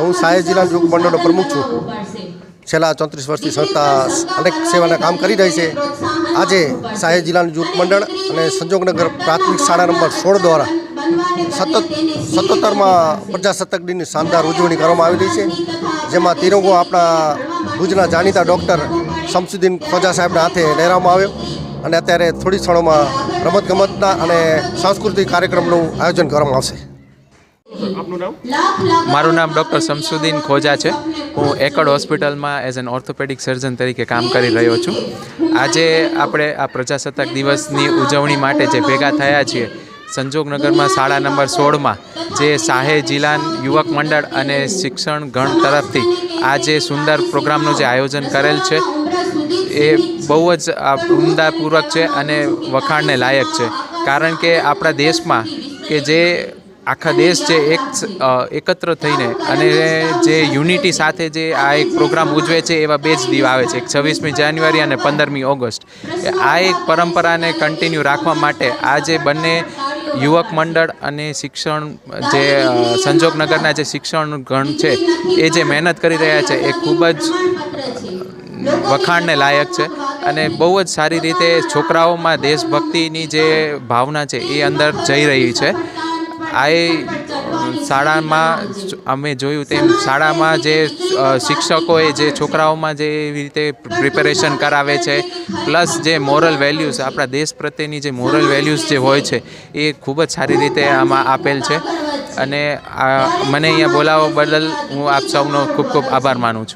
હું સાહેબ જિલ્લા યુગ મંડળનો પ્રમુખ છું. છેલ્લા ચોત્રીસ વર્ષથી સંસ્થા અનેક સેવાના કામ કરી રહી છે. આજે સાહેબ જિલ્લાનું યુગ મંડળ અને સંજોગનગર પ્રાથમિક શાળા નંબર સોળ દ્વારા સતત સત્તોતરમાં પ્રજાસત્તાક દિનની શાનદાર ઉજવણી કરવામાં આવી રહી છે. જેમાં તિરંગો આપણા ભુજના જાણીતા ડૉક્ટર શમસુદ્દીન ખોજા સાહેબના હાથે લહેરાવવામાં આવ્યો અને અત્યારે થોડી ક્ષણોમાં રમતગમતના અને સાંસ્કૃતિક કાર્યક્રમનું આયોજન કરવામાં આવશે. મારું નામ ડૉક્ટર શમસુદ્દીન ખોજા છે. હું એકડ હોસ્પિટલમાં એઝ એન ઓર્થોપેડિક સર્જન તરીકે કામ કરી રહ્યો છું. આજે આપણે આ પ્રજાસત્તાક દિવસની ઉજવણી માટે જે ભેગા થયા છીએ, સંજોગનગરમાં શાળા નંબર સોળમાં, જે શાહે જિલ્લાન યુવક મંડળ અને શિક્ષણ ગણ તરફથી આ જે સુંદર પ્રોગ્રામનું જે આયોજન કરેલ છે, એ બહુ જ ઉમદાપૂર્વક છે અને વખાણને લાયક છે. કારણ કે આપણા દેશમાં કે જે આખા દેશ જે એક એકત્ર થઈને અને જે યુનિટી સાથે જે આ એક પ્રોગ્રામ ઉજવે છે એવા બે જ દીવ આવે છે, એક છવ્વીસમી જાન્યુઆરી અને પંદરમી ઓગસ્ટ. આ એક પરંપરાને કન્ટિન્યુ રાખવા માટે આ જે બંને યુવક મંડળ અને શિક્ષણ, જે સંજોગનગરના જે શિક્ષણ ગણ છે, એ જે મહેનત કરી રહ્યા છે, એ ખૂબ જ વખાણને લાયક છે અને બહુ જ સારી રીતે છોકરાઓમાં દેશભક્તિની જે ભાવના છે એ અંદર જઈ રહી છે. આ શાળામાં અમે જોયું તેમ શાળામાં જે શિક્ષકોએ જે છોકરાઓમાં જે એવી રીતે પ્રિપેરેશન કરાવે છે પ્લસ જે મોરલ વેલ્યુઝ આપણા દેશ પ્રત્યેની જે મોરલ વેલ્યુઝ જે હોય છે, એ ખૂબ જ સારી રીતે આમાં આપેલ છે. અને મને અહીંયા બોલાવવા બદલ હું આપ સૌનો ખૂબ ખૂબ આભાર માનું છું.